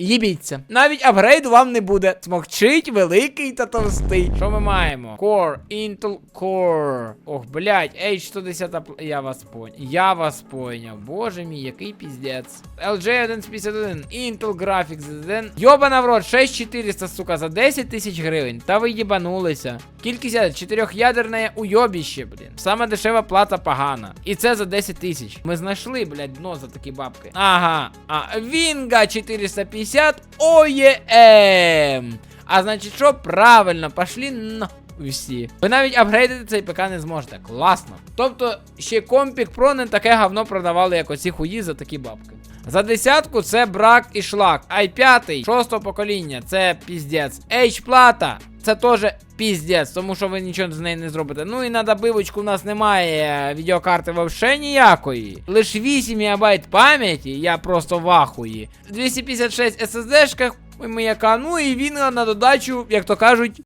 Їбіться. Навіть апгрейду вам не буде. Смокчить великий та товстий. Що ми маємо? Core, Intel Core. Ох, блядь, H110. Я вас поняв. Я вас поняв. Боже мій, який піздець. LG 151, Intel Graphics 1. Йобана в рот, 6400, сука, за 10 тисяч гривень. Та ви їбанулися. Кількість ядер, чотирьохядерне уйобіще, блін. Саме дешева плата погана. І це за 10 тисяч. Ми знайшли, блядь, дно за такі бабки. Ага. А Вінга 450 OEM. А значить, що правильно, пошли на. Всі. Ви навіть апгрейдити цей ПК не зможете. Класно. Тобто, ще компік Pro не таке говно продавали, як оці хуї за такі бабки. За десятку це брак і шлак. i5 шостого покоління, це піздець. H-плата, це теж піздець, тому що ви нічого з нею не зробите. Ну і на добивочку у нас немає відеокарти вообще ніякої. Лише 8 МБ пам'яті, я просто в ахуї. 256 SSD-шках. Ну і він на додачу, як то кажуть,